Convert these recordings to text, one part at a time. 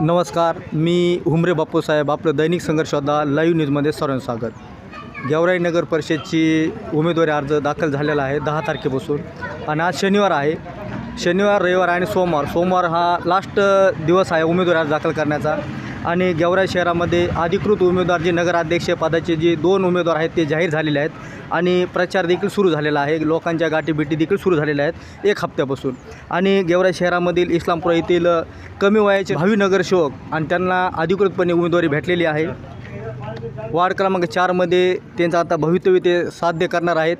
नमस्कार मी हुमरे बापूसाहेब आपलं दैनिक संघर्षदा लाईव्ह न्यूजमध्ये सर्वांचं स्वागत. गेवराई नगर परिषदची उमेदवारी अर्ज दाखल झालेला आहे दहा तारखेपासून आणि आज शनिवार आहे. शनिवार रविवार आणि सोमवार. सोमवार हा लास्ट दिवस आहे उमेदवारी अर्ज दाखल करण्याचा. आणि गेवराई शहरामध्ये अधिकृत उमेदवार जे नगराध्यक्षपदाचे जे दोन उमेदवार आहेत ते जाहीर झालेले आहेत. आणि प्रचार देखील सुरू झालेला आहे. लोकांच्या गाठीभेटी देखील सुरू झालेल्या आहेत एक हप्त्यापासून. आणि गेवराई शहरामधील इस्लामपुरा येथील कमी वयाचे भावी नगरसेवक आणि त्यांना अधिकृतपणे उमेदवारी भेटलेली आहे. वार्ड क्रमांक चारमध्ये त्यांचं आता भवितव्य ते साध्य करणार आहेत.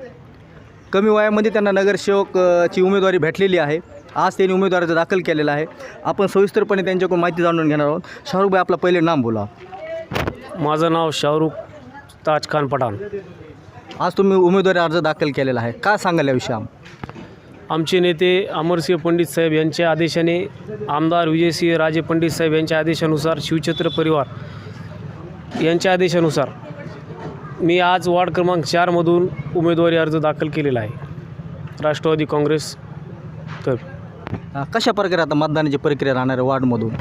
कमी वयामध्ये त्यांना नगरसेवकची उमेदवारी भेटलेली आहे. आज त्यांनी उमेदवारी अर्ज दाखल केलेला आहे. आपण सविस्तरपणे त्यांच्याकडून माहिती जाणून घेणार आहोत. शाहरुखभाई आपलं पहिले नाम बोला. माझं नाव शाहरुख ताज खान पठाण. आज तुम्ही उमेदवारी अर्ज दाखल केलेला आहे. काय सांगाल याविषयी आम आमचे नेते अमरसिंह पंडित साहेब यांच्या आदेशाने आमदार विजयसिंह राजे पंडित साहेब यांच्या आदेशानुसार शिवछत्र परिवार यांच्या आदेशानुसार मी आज वार्ड क्रमांक चारमधून उमेदवारी अर्ज दाखल केलेला आहे. राष्ट्रवादी काँग्रेस तर कशा प्रकारे आता मतदानाची प्रक्रिया राहणार आहे वार्डमधून?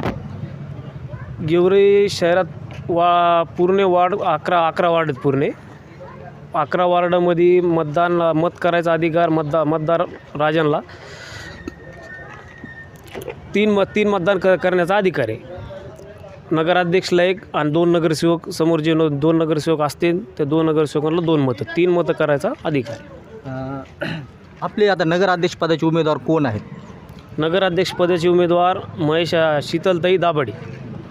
गेवरे शहरात वा पूर्ण वार्ड अकरा अकरा वार्ड आहेत पूर्ण. अकरा वार्डामध्ये मतदान मत करायचा अधिकार मतदा मतदार राजांना. तीन मत तीन मतदान क करण्याचा अधिकार आहे. नगराध्यक्षला एक आणि दोन नगरसेवक समोर जे नो दोन नगरसेवक असतील त्या दोन नगरसेवकांना दोन मतं तीन मतं करायचा अधिकार आहे. अ, आपले आता नगराध्यक्ष पदाचे उमेदवार कोण आहेत? नगराध्यक्षपदाचे उमेदवार महेश शीतलताई दाभाडे.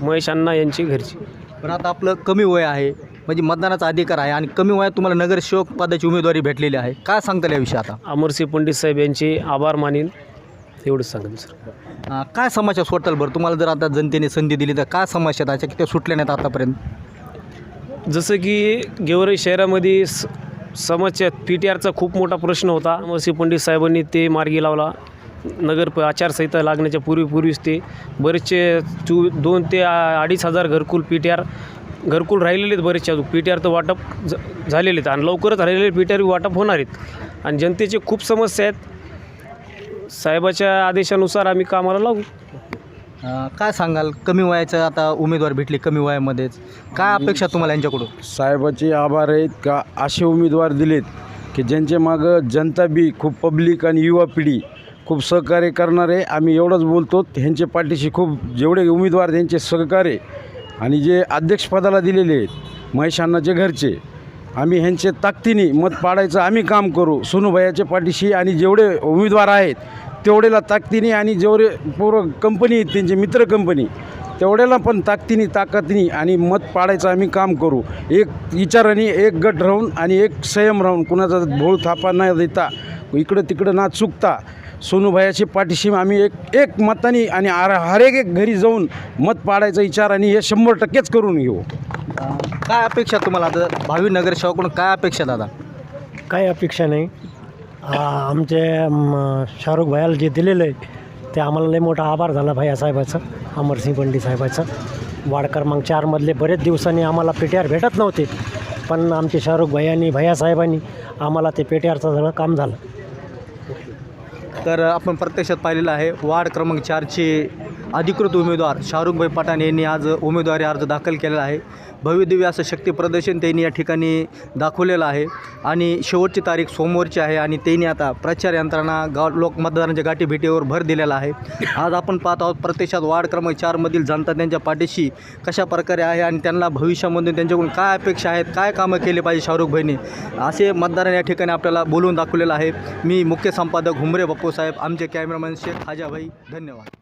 महेश अण्णा यांची घरची. पण आता आपलं कमी वय आहे म्हणजे मतदानाचा अधिकार आहे आणि कमी वयात तुम्हाला नगरसेवक पदाची उमेदवारी भेटलेली आहे. काय सांगता याविषयी आता? अमरसिंह पंडित साहेब यांचे आभार मानीन. एवढंच सांगेन सर. अ, काय समस्या सुटल बरं? तुम्हाला जर आता जनतेने संधी दिली तर काय समस्या आहेत? अशा की त्या सुटल्या नाहीत आतापर्यंत? जसं की गेवराई शहरामध्ये स समस्या पी टी आरचा खूप मोठा प्रश्न होता. अमरसिंह पंडित साहेबांनी ते मार्गी लावला. नगर प- आचारसंहिता लागण्याच्या पूर्वीपूर्वीच ते बरेचसे चू दोन ते अडीच हजार घरकुल पी टी आर घरकुल राहिलेले आहेत बरेचसे. अजून पी टी आर तर वाटप ज झालेले आहेत आणि लवकरच राहिलेले पी टी आर वाटप होणार आहेत. आणि जनतेचे खूप समस्या आहेत. साहेबाच्या आदेशानुसार आम्ही कामाला लागू. अ, काय सांगाल? कमी वयाचं आता उमेदवार भेटली कमी वयामध्येच. काय अपेक्षा तुम्हाला यांच्याकडून? साहेबाचे आभार आहेत का? असे उमेदवार दिलेत की ज्यांच्या मागं जनता बी खूप पब्लिक आणि युवा पिढी खूप सहकार्य करणारे आम्ही एवढंच बोलतो ह्यांचे पाठीशी खूप जेवढे उमेदवार त्यांचे सहकार्य आणि जे अध्यक्षपदाला दिलेले आहेत महेश अण्णाचे घरचे आम्ही ह्यांचे ताकदीने मत पाडायचं आम्ही काम करू. सोनूभायाच्या पाठीशी आणि जेवढे उमेदवार आहेत तेवढेला ताकदीने आणि जेवढे पूर्व कंपनी आहेत त्यांचे मित्र कंपनी तेवढ्याला पण ताकदीने ताकदीने आणि मत पाडायचं आम्ही काम करू. एक विचाराने एक गट राहून आणि एक संयम राहून कुणाचा भोळ थापा न देता इकडं तिकडं ना चुकता सोनूभायाची पाठीशी आम्ही एक एक मताने आणि आर हरेक एक घरी जाऊन मत पाडायचा विचार आणि हे शंभर टक्केच करून घेऊ. काय अपेक्षा तुम्हाला आता? भावी नगरसेवकडून काय अपेक्षा दादा? काही अपेक्षा नाही. आमचे शाहरुख भायाला जे दिलेलं आहे ते आम्हाला लई मोठा आभार झाला भैया साहेबाचं अमरसिंह पंडित साहेबाचं. वार्ड क्रमांक चारमधले बरेच दिवसांनी आम्हाला पी टी आर भेटत नव्हते पण आमचे शाहरुख भैयांनी भैया साहेबांनी आम्हाला ते पी टी आरचं सगळं काम झालं. तर आपण प्रत्यक्षात पाहिलेलं आहे वार्ड क्रमांक चारचे अधिकृत उमेदवार शाहरुखभाई पठाण यांनी आज उमेदवारी अर्ज दाखल केलेला आहे. भव्यदिव्य असं शक्ती प्रदर्शन त्यांनी या ठिकाणी दाखवलेलं आहे. आणि शेवटची तारीख सोमवारची आहे आणि त्यांनी आता प्रचार यंत्रणा गाव लोक मतदारांच्या गाठीभेटीवर भर दिलेला आहे. आज आपण पाहत आहोत प्रत्यक्षात वार्ड क्रमांक चारमधील जनता त्यांच्या पाठीशी कशा प्रकारे आहे आणि त्यांना भविष्यामधून त्यांच्याकडून काय अपेक्षा आहेत काय कामं केले पाहिजे शाहरुखभाईने? असे मतदारांनी या ठिकाणी आपल्याला बोलवून दाखवलेलं आहे. मी मुख्य संपादक हुमरे बाप्पू साहेब आमचे कॅमेरामॅन शेख हाजाभाई धन्यवाद.